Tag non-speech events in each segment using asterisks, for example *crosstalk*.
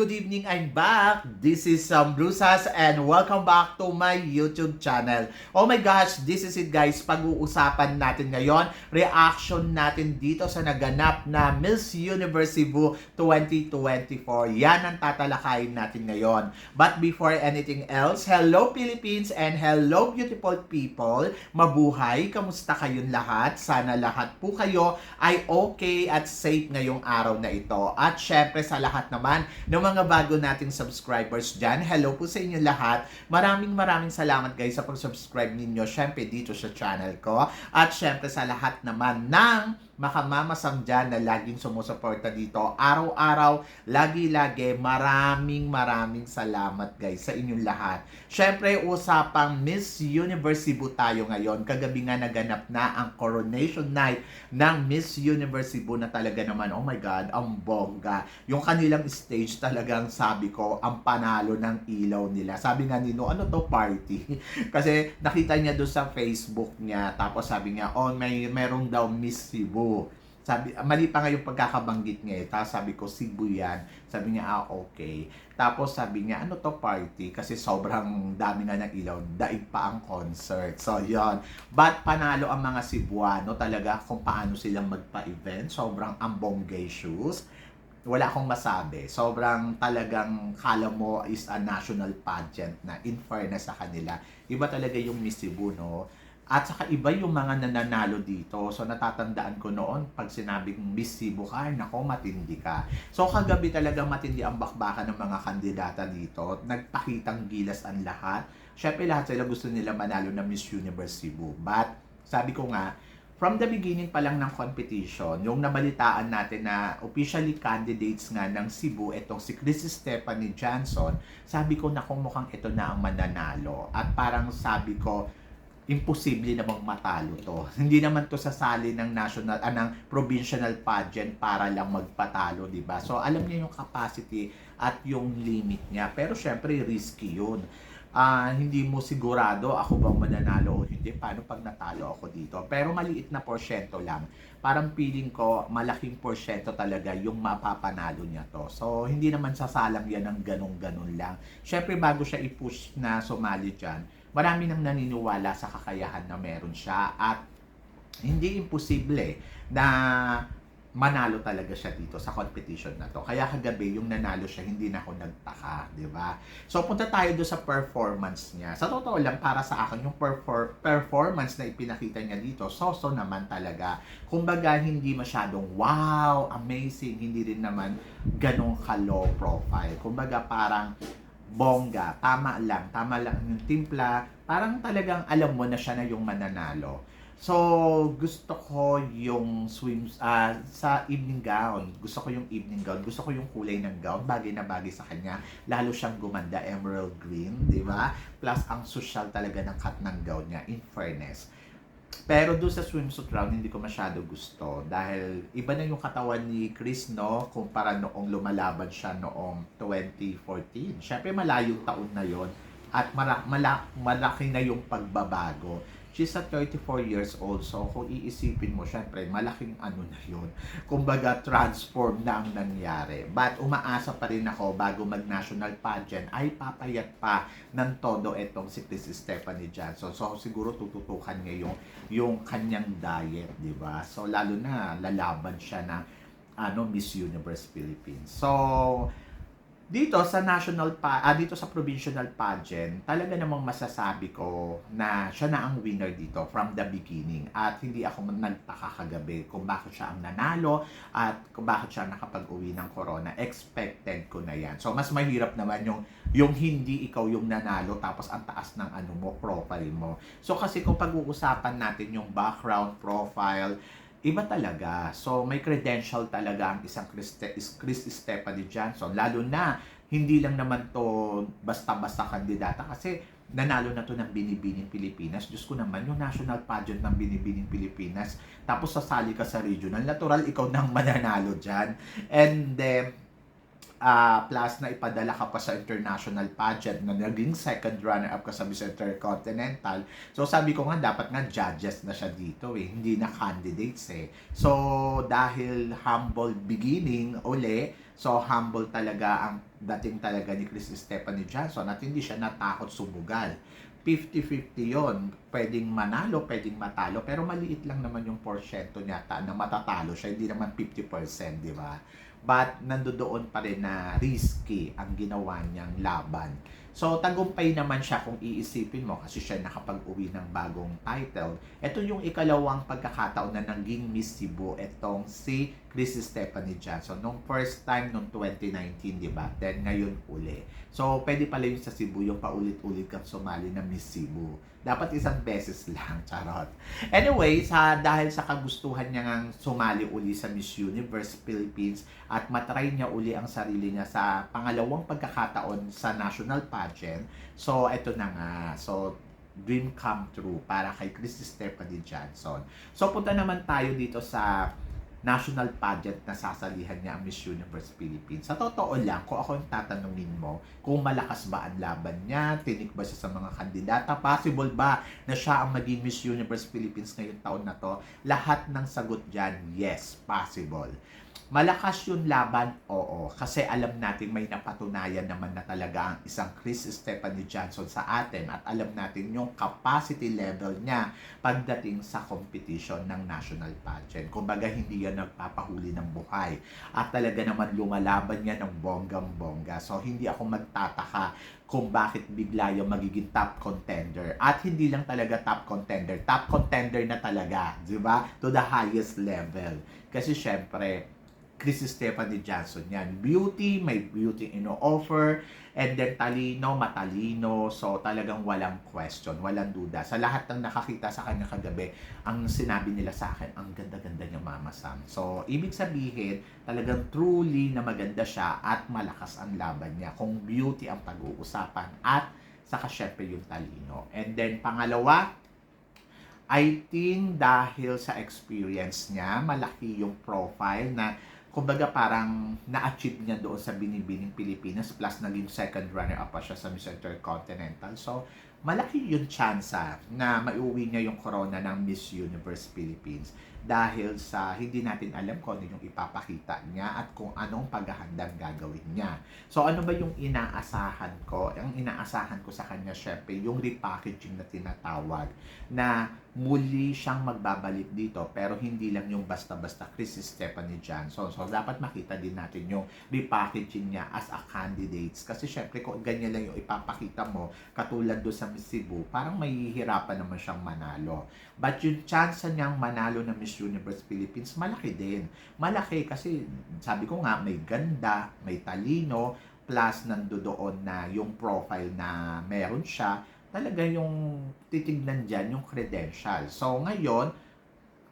Good evening! I'm back! This is um, Brusas and welcome back to my YouTube channel. Oh my gosh! This is it guys! Pag-uusapan natin ngayon, reaction natin dito sa naganap na Miss Universe Cebu 2024. Yan ang tatalakayin natin ngayon. But before anything else, hello Philippines and hello beautiful people! Mabuhay! Kamusta kayong lahat? Sana lahat po kayo ay okay at safe ngayong araw na ito. At syempre sa lahat naman ng mga bago nating subscribers dyan, hello po sa inyo lahat. Maraming maraming salamat guys sa pag-subscribe ninyo syempre dito sa channel ko. At syempre sa lahat naman ng makamamasam dyan na laging sumusuporta dito. Araw-araw, lagi-lagi, maraming maraming salamat guys sa inyong lahat. Syempre, usapang Miss Universe Cebu tayo ngayon. Kagabi nga naganap na ang coronation night ng Miss Universe Cebu na talaga naman, oh my God, ang bongga. Yung kanilang stage talagang sabi ko, ang panalo ng ilaw nila. Sabi nga nino, ano to party? *laughs* Kasi nakita niya doon sa Facebook niya, tapos sabi niya, oh, may merong daw Miss Cebu. Sabi, mali pa nga yung pagkakabanggit niya eh. Tapos sabi ko, Cebu yan. Sabi niya, ah, okay. Tapos sabi niya, ano to party? Kasi sobrang dami nga ng ilaw. Daig pa ang concert. So, yon But panalo ang mga Cebuano talaga kung paano silang magpa-event. Sobrang ambonggacious wala akong masabi. Sobrang talagang kala mo is a national pageant na in fairness sa kanila. Iba talaga yung Miss Cebu, no? At saka iba yung mga nananalo dito. So natatandaan ko noon, pag sinabing Miss Cebu ka, nako, matindi ka. So kagabi talaga matindi ang bakbakan ng mga kandidata dito. Nagpakitang gilas ang lahat. Siyempre lahat sila gusto nila manalo na Miss Universe Cebu. But sabi ko nga, from the beginning pa lang ng competition, yung nabalitaan natin na officially candidates nga ng Cebu, itong si Chris Stephanie Johnson, sabi ko na kung mukhang ito na ang mananalo. At parang sabi ko, imposible namang matalo to. *laughs* Hindi naman to sasali ng national, ah, ng provincial pageant para lang magpatalo, di ba? So, alam niya yung capacity at yung limit niya. Pero, syempre, risky yun ah, hindi mo sigurado ako bang mananalo o hindi. Paano pag natalo ako dito? Pero maliit na porsyento lang. Parang feeling ko, malaking porsyento talaga yung mapapanalo niya to. So, hindi naman sasalang yan ng ganun-ganun lang. Siyempre, bago siya i-push na sumali dyan, marami nang naniniwala sa kakayahan na meron siya at hindi imposible na manalo talaga siya dito sa competition na to. Kaya kagabi, yung nanalo siya, hindi na ako nagtaka, di ba? So, punta tayo do sa performance niya. Sa totoo lang, para sa akin, yung perfor- performance na ipinakita niya dito, so-so naman talaga. Kumbaga, hindi masyadong wow, amazing, hindi rin naman ganong ka-low profile. Kumbaga, parang bongga, tama lang, tama lang yung timpla, parang talagang alam mo na siya na yung mananalo. So, gusto ko yung swims ah sa evening gown. Gusto ko yung evening gown. Gusto ko yung kulay ng gown. Bagay na bagay sa kanya. Lalo siyang gumanda, emerald green, di ba? Plus, ang social talaga ng cut ng gown niya, in fairness. Pero doon sa swimsuit round, hindi ko masyado gusto. Dahil iba na yung katawan ni Chris, no? Kumpara noong lumalaban siya noong 2014. Siyempre, malayong taon na yon At mara- mala- malaki na yung pagbabago she's at 34 years old. So, kung iisipin mo, syempre, malaking ano na yun. Kumbaga, transform na ang nangyari. But, umaasa pa rin ako bago mag-national pageant, ay papayat pa ng todo itong si Chris Stephanie Johnson. So, siguro tututukan niya yung, yung kanyang diet, di ba? So, lalo na, lalaban siya na ano, Miss Universe Philippines. So, dito sa national pa ah, dito sa provincial pageant, talaga namang masasabi ko na siya na ang winner dito from the beginning at hindi ako nagtaka kagabi kung bakit siya ang nanalo at kung bakit siya nakapag-uwi ng corona. Expected ko na yan. So mas mahirap naman yung yung hindi ikaw yung nanalo tapos ang taas ng ano mo profile mo. So kasi kung pag-uusapan natin yung background profile iba talaga. So, may credential talaga ang isang Chris, Chris Stephanie Johnson. Lalo na, hindi lang naman to basta-basta kandidata kasi nanalo na to ng Binibining Pilipinas. Diyos ko naman, yung national pageant ng Binibining Pilipinas. Tapos sasali ka sa regional. Natural, ikaw nang mananalo dyan. And then, ah, plus na ipadala ka pa sa international pageant na naging second runner-up ka sa Miss Intercontinental. So sabi ko nga dapat nga judges na siya dito eh, hindi na candidates eh. So dahil humble beginning uli, so humble talaga ang dating talaga ni Chris Stephanie Johnson at hindi siya natakot sumugal. 50-50 yon pwedeng manalo, pwedeng matalo, pero maliit lang naman yung porsyento niya ta na matatalo siya, hindi naman 50%, di ba? But nandoon pa rin na risky ang ginawa niyang laban. So, tagumpay naman siya kung iisipin mo kasi siya nakapag-uwi ng bagong title. Ito yung ikalawang pagkakataon na naging Miss Cebu itong si Chris Stephanie Johnson. Nung first time, nung 2019, di ba? Then ngayon uli. So, pwede pala yung sa Cebu, yung paulit-ulit kang sumali na Miss Cebu. Dapat isang beses lang, *laughs* charot. Anyway, sa, dahil sa kagustuhan niya ngang sumali uli sa Miss Universe Philippines at matry niya uli ang sarili niya sa pangalawang pagkakataon sa national pageant. So, eto na nga. So, dream come true para kay Christy Stephanie Johnson. So, punta naman tayo dito sa national pageant na sasalihan niya ang Miss Universe Philippines. Sa totoo lang, kung ako yung tatanungin mo, kung malakas ba ang laban niya, tinik ba siya sa mga kandidata, possible ba na siya ang maging Miss Universe Philippines ngayong taon na to? Lahat ng sagot dyan, yes, possible. Malakas yung laban, oo. Kasi alam natin may napatunayan naman na talaga ang isang Chris Stephanie Johnson sa atin at alam natin yung capacity level niya pagdating sa competition ng national pageant. Kumbaga hindi yan nagpapahuli ng buhay. At talaga naman lumalaban niya ng bonggang-bongga. So hindi ako magtataka kung bakit bigla yung magiging top contender. At hindi lang talaga top contender, top contender na talaga, di ba? To the highest level. Kasi syempre, Chris Stephanie Johnson yan. Beauty, may beauty ino-offer. And then talino, matalino. So talagang walang question, walang duda. Sa lahat ng nakakita sa kanya kagabi, ang sinabi nila sa akin, ang ganda-ganda niya Mama Sam. So ibig sabihin, talagang truly na maganda siya at malakas ang laban niya. Kung beauty ang pag-uusapan at saka syempre yung talino. And then pangalawa, I think dahil sa experience niya, malaki yung profile na kumbaga parang na-achieve niya doon sa Binibining Pilipinas plus naging second runner-up pa siya sa Miss Intercontinental. So, malaki yung tsansa na maiuwi niya yung corona ng Miss Universe Philippines dahil sa hindi natin alam kung ano yung ipapakita niya at kung anong paghahandang gagawin niya. So ano ba yung inaasahan ko? Ang inaasahan ko sa kanya syempre yung repackaging na tinatawag na muli siyang magbabalik dito pero hindi lang yung basta-basta Chris Stephanie Johnson. So dapat makita din natin yung repackaging niya as a candidates kasi syempre kung ganyan lang yung ipapakita mo katulad do sa Miss Cebu, parang mahihirapan naman siyang manalo. But yung chance niyang manalo ng Miss Universe Philippines, malaki din. Malaki kasi sabi ko nga may ganda, may talino, plus nandoon na yung profile na meron siya, talaga yung titignan dyan yung credential. So ngayon,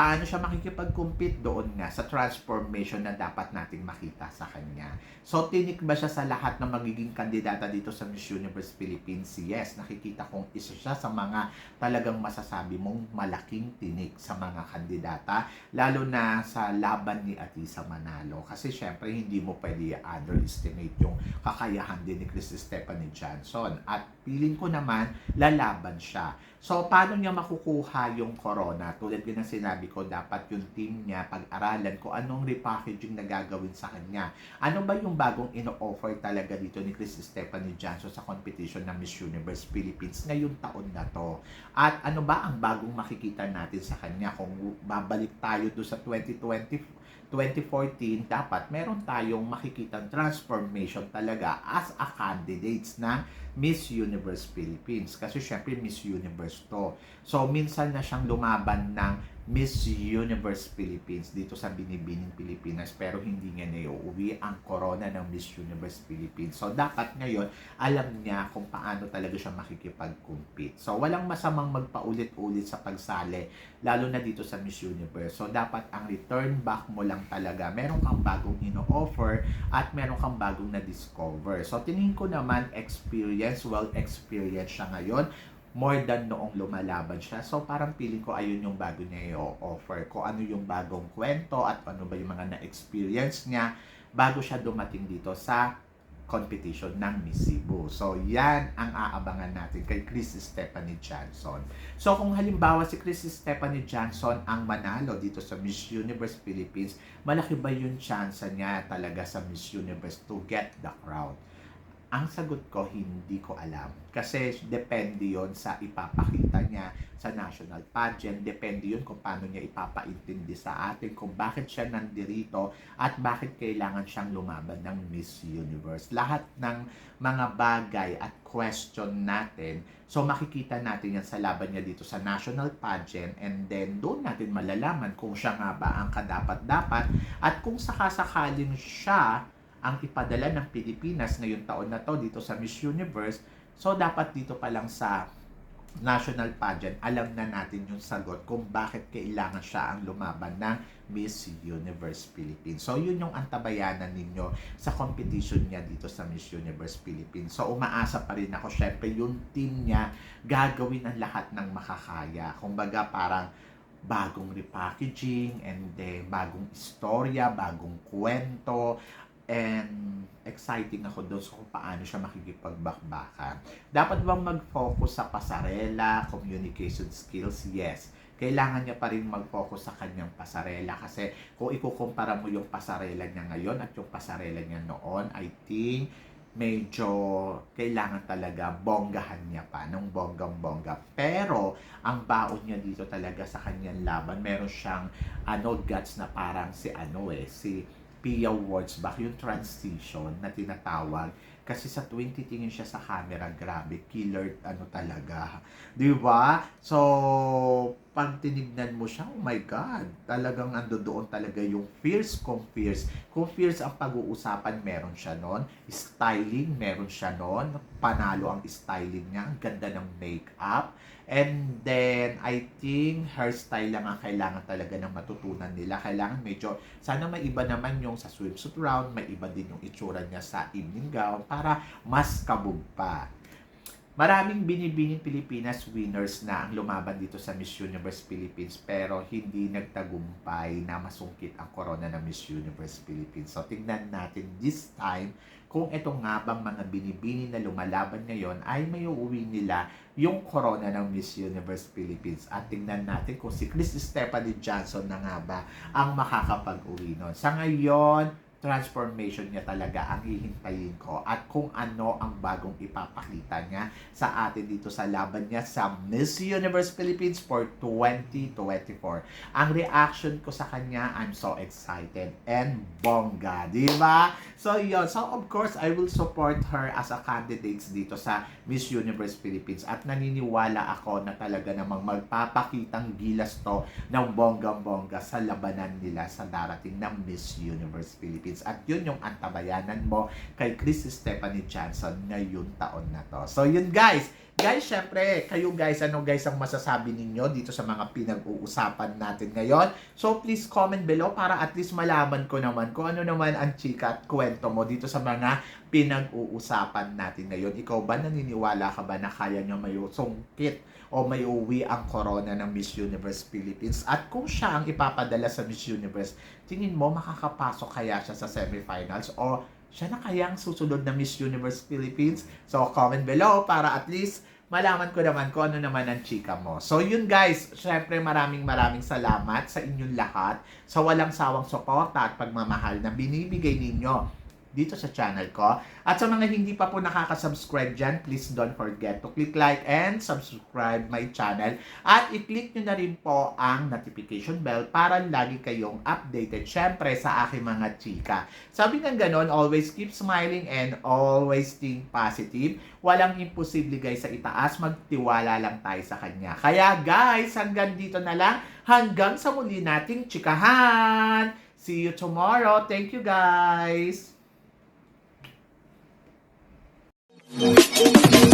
paano siya makikipag-compete doon nga sa transformation na dapat nating makita sa kanya. So, tinik ba siya sa lahat ng magiging kandidata dito sa Miss Universe Philippines? Yes, nakikita kong isa siya sa mga talagang masasabi mong malaking tinik sa mga kandidata, lalo na sa laban ni Atisa Manalo. Kasi syempre, hindi mo pwede underestimate yung kakayahan din ni Chris Stephanie Johnson. At feeling ko naman, lalaban siya. So, paano niya makukuha yung corona? Tulad din ng sinabi ko, dapat yung team niya pag-aralan kung anong repackaging na gagawin sa kanya. Ano ba yung bagong ino-offer talaga dito ni Chris Stephanie Johnson sa competition ng Miss Universe Philippines ngayong taon na to? At ano ba ang bagong makikita natin sa kanya kung babalik tayo do sa 2020 2014, dapat meron tayong makikitang transformation talaga as a candidates na Miss Universe Philippines. Kasi syempre Miss Universe to. So minsan na siyang lumaban ng Miss Universe Philippines dito sa Binibining Pilipinas pero hindi niya naiuwi ang corona ng Miss Universe Philippines. So dapat ngayon alam niya kung paano talaga siya makikipag-compete. So walang masamang magpaulit-ulit sa pagsali lalo na dito sa Miss Universe. So dapat ang return back mo lang talaga. Meron kang bagong ino-offer at meron kang bagong na-discover. So tingin ko naman experience, well experience siya ngayon more than noong lumalaban siya. So parang feeling ko ayun yung bago niya i-offer. Kung ano yung bagong kwento at ano ba yung mga na-experience niya bago siya dumating dito sa competition ng Miss Cebu. So, yan ang aabangan natin kay Chris Stephanie Johnson. So, kung halimbawa si Chris Stephanie Johnson ang manalo dito sa Miss Universe Philippines, malaki ba yung chance niya talaga sa Miss Universe to get the crown? Ang sagot ko, hindi ko alam. Kasi depende yon sa ipapakita niya sa national pageant. Depende yun kung paano niya ipapaintindi sa atin kung bakit siya nandirito at bakit kailangan siyang lumaban ng Miss Universe. Lahat ng mga bagay at question natin, so makikita natin yan sa laban niya dito sa national pageant and then doon natin malalaman kung siya nga ba ang kadapat-dapat at kung sakasakaling siya ang ipadala ng Pilipinas ngayong taon na to dito sa Miss Universe. So, dapat dito pa lang sa national pageant, alam na natin yung sagot kung bakit kailangan siya ang lumaban ng Miss Universe Philippines. So, yun yung antabayanan ninyo sa competition niya dito sa Miss Universe Philippines. So, umaasa pa rin ako, syempre, yung team niya gagawin ang lahat ng makakaya. Kumbaga, parang bagong repackaging and then bagong istorya, bagong kwento, and exciting ako doon sa kung paano siya makikipagbakbakan. Dapat bang mag-focus sa pasarela, communication skills? Yes. Kailangan niya pa rin mag-focus sa kanyang pasarela kasi kung ikukumpara mo yung pasarela niya ngayon at yung pasarela niya noon, I think medyo kailangan talaga bonggahan niya pa ng bonggang-bongga. Pero ang baon niya dito talaga sa kanyang laban, meron siyang ano guts na parang si ano eh, si Pia Wurzbach, yung transition na tinatawag. Kasi sa tuwing titingin siya sa camera, grabe, killer ano talaga. Di ba? So, pag mo siya, oh my God, talagang ando doon talaga yung fierce kung fierce. Kung fierce ang pag-uusapan, meron siya noon. Styling, meron siya noon. Panalo ang styling niya. Ang ganda ng makeup. And then, I think hairstyle lang ang kailangan talaga ng matutunan nila. Kailangan medyo, sana may iba naman yung sa swimsuit round, may iba din yung itsura niya sa evening gown para mas kabog pa. Maraming binibining Pilipinas winners na ang lumaban dito sa Miss Universe Philippines pero hindi nagtagumpay na masungkit ang corona ng Miss Universe Philippines. So tingnan natin this time kung ito nga bang mga binibini na lumalaban ngayon ay may uuwi nila yung corona ng Miss Universe Philippines. At tingnan natin kung si Chris Stephanie Johnson na nga ba ang makakapag-uwi nun. Sa ngayon, transformation niya talaga ang hihintayin ko at kung ano ang bagong ipapakita niya sa atin dito sa laban niya sa Miss Universe Philippines for 2024. Ang reaction ko sa kanya, I'm so excited and bongga, di ba? So yun, so of course, I will support her as a candidate dito sa Miss Universe Philippines at naniniwala ako na talaga namang magpapakitang gilas to ng bonggang-bongga sa labanan nila sa darating ng Miss Universe Philippines. At yun yung antabayanan mo kay Chris Stephanie Johnson ngayong taon na to. So yun guys, Guys, syempre, kayo guys, ano guys ang masasabi ninyo dito sa mga pinag-uusapan natin ngayon? So, please comment below para at least malaman ko naman kung ano naman ang chika at kwento mo dito sa mga pinag-uusapan natin ngayon. Ikaw ba naniniwala ka ba na kaya nyo may sungkit o may uwi ang corona ng Miss Universe Philippines? At kung siya ang ipapadala sa Miss Universe, tingin mo makakapasok kaya siya sa semifinals o siya na kaya ang susunod na Miss Universe Philippines? So, comment below para at least malaman ko naman kung ano naman ang chika mo. So, yun guys. Syempre, maraming maraming salamat sa inyong lahat sa walang sawang suporta at pagmamahal na binibigay ninyo dito sa channel ko. At sa mga hindi pa po nakaka-subscribe dyan, please don't forget to click like and subscribe my channel. At i-click nyo na rin po ang notification bell para lagi kayong updated syempre sa aking mga chika. Sabi ng ganon, always keep smiling and always think positive. Walang imposible guys sa itaas, magtiwala lang tayo sa kanya. Kaya guys, hanggang dito na lang. Hanggang sa muli nating chikahan. See you tomorrow. Thank you guys. Thank you.